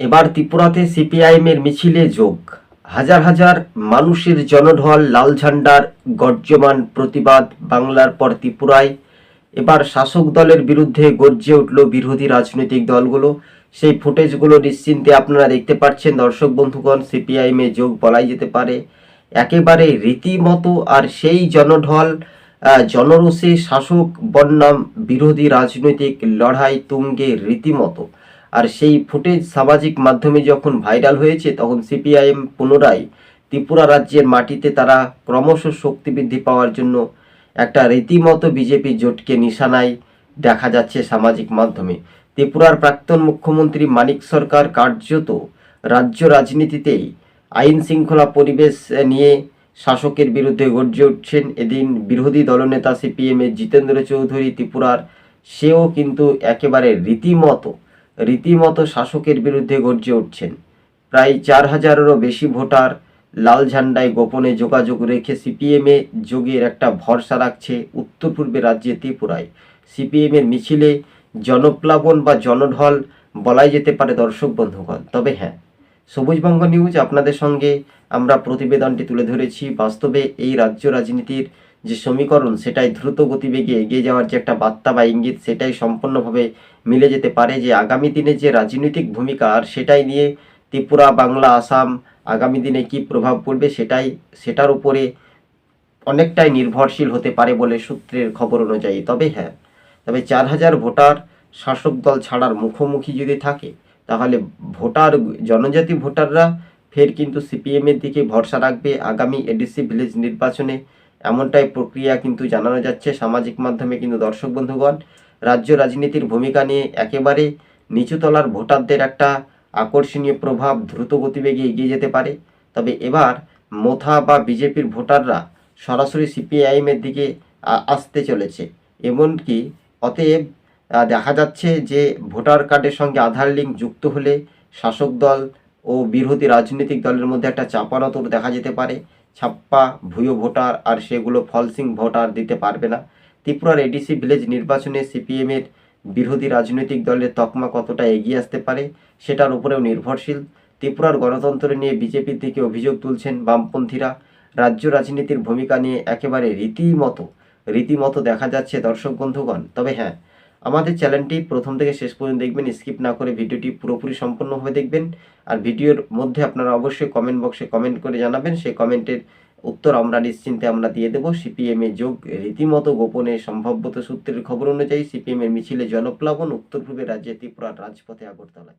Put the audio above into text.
এবার ত্রিপুরাতে সিপিআইএমের মিছিলে যোগ। হাজার হাজার মানুষের জনঢল লাল ঝান্ডার গর্জমান প্রতিবাদ বাংলার পর ত্রিপুরায়। এবার শাসক দলের বিরুদ্ধে গর্জে উঠল বিরোধী রাজনৈতিক দলগুলো। সেই ফুটেজগুলো নিশ্চিন্তে আপনারা দেখতে পাচ্ছেন। দর্শক বন্ধুগণ, সিপিআইএমে যোগ বলাই যেতে পারে। একেবারে রীতিমতো আর সেই জনঢল জনরোষে শাসক বন্যাম বিরোধী রাজনৈতিক লড়াই তুঙ্গে রীতিমতো। আর সেই ফুটেজ সামাজিক মাধ্যমে যখন ভাইরাল হয়েছে, তখন সিপিআইএম পুনরায় ত্রিপুরা রাজ্যের মাটিতে তারা ক্রমশ শক্তি বৃদ্ধি পাওয়ার জন্য একটা রীতিমতো বিজেপি জোটকে নিশানায় দেখা যাচ্ছে সামাজিক মাধ্যমে। ত্রিপুরার প্রাক্তন মুখ্যমন্ত্রী মানিক সরকার কার্যত রাজ্য রাজনীতিতেই আইন শৃঙ্খলা পরিবেশ নিয়ে শাসকের বিরুদ্ধে গর্জে উঠছেন। এদিন বিরোধী দলনেতা সিপিএমের জিতেন্দ্র চৌধুরী ত্রিপুরার, সেও কিন্তু একেবারে রীতিমতো রীতিমতো শাসকের বিরুদ্ধে গর্জে উঠছেন। প্রায় চার হাজারেরও বেশি ভোটার লাল ঝান্ডায় গোপনে যোগাযোগ রেখে সিপিএমে যোগের একটা ভরসা রাখছে উত্তর পূর্বে রাজ্যে ত্রিপুরায়। সিপিএমের মিছিলে জনপ্লাবন বা জনঢল বলাই যেতে পারে দর্শক বন্ধুগণ, তবে হ্যাঁ। সবুজবঙ্গ নিউজ, আপনাদের সঙ্গে আমরা প্রতিবেদনটি তুলে ধরেছি। বাস্তবে এই রাজ্য রাজনীতির যে সমীকরণ সেটাই দ্রুত গতিবেগে এগিয়ে যাওয়ার যে একটা বার্তা বা ইঙ্গিত, সেটাই সম্পূর্ণভাবে মিলে যেতে পারে যে আগামী দিনে যে রাজনৈতিক ভূমিকা, আর সেটাই নিয়ে ত্রিপুরা, বাংলা, আসাম আগামী দিনে কি প্রভাব পড়বে সেটাই, সেটার উপরে অনেকটাই নির্ভরশীল হতে পারে বলে সূত্রের খবর অনুযায়ী। তবে হ্যাঁ তবে চার হাজার ভোটার শাসক দল ছাড়ার মুখোমুখি যদি থাকে, তাহলে ভোটার, জনজাতি ভোটাররা ফের কিন্তু সিপিএমের দিকে ভরসা রাখবে। আগামী এডিসি ভিলেজ নির্বাচনে এমনটাই প্রক্রিয়া কিন্তু জানানো যাচ্ছে সামাজিক মাধ্যমে কিন্তু দর্শক বন্ধুগণ। রাজ্য রাজনীতির ভূমিকা নিয়ে একেবারে নিচুতলার ভোটারদের একটা আকর্ষণীয় প্রভাব দ্রুত গতিবেগে এগিয়ে যেতে পারে। তবে এবার মোথা বা বিজেপির ভোটাররা সরাসরি সিপিআইএমের দিকে আসতে চলেছে। এমনকি অতএব দেখা যাচ্ছে যে ভোটার কার্ডের সঙ্গে আধার লিঙ্ক যুক্ত হলে শাসক দল ও বিরোধী রাজনৈতিক দলের মধ্যে একটা চাপানোতর দেখা যেতে পারে। ছাপ্পা, ভুয়ো ভোটার আর সেগুলো ফলসিং ভোটার দিতে পারবে না। ত্রিপুরার এডিসি ভিলেজ নির্বাচনে সিপিএমের বিরোধী রাজনৈতিক দলের তকমা কতটা এগিয়ে আসতে পারে সেটার উপরেও নির্ভরশীল। ত্রিপুরার গণতন্ত্র নিয়ে বিজেপির দিকে অভিযোগ তুলছেন বামপন্থীরা। রাজ্য রাজনীতির ভূমিকা নিয়ে একেবারে রীতিমতো রীতিমতো দেখা যাচ্ছে দর্শক বন্ধুগণ। তবে হ্যাঁ আমাদের চ্যানেলটি প্রথম থেকে শেষ পর্যন্ত দেখবেন, স্কিপ না করে ভিডিওটি পুরোপুরি সম্পূর্ণভাবে দেখবেন। আর ভিডিওর মধ্যে আপনারা অবশ্যই কমেন্ট বক্সে কমেন্ট করে জানাবেন, সেই কমেন্টের উত্তর আমরা নিশ্চিন্তে আমরা দিয়ে দেবো। সিপিএম যোগ রীতিমতো গোপনে সম্ভাব্যত সূত্রের খবর অনুযায়ী সিপিএম এর মিছিলে জনপ্লাবন উত্তর পূর্বের রাজ্যে ত্রিপুরার রাজপথে আগরতলায়।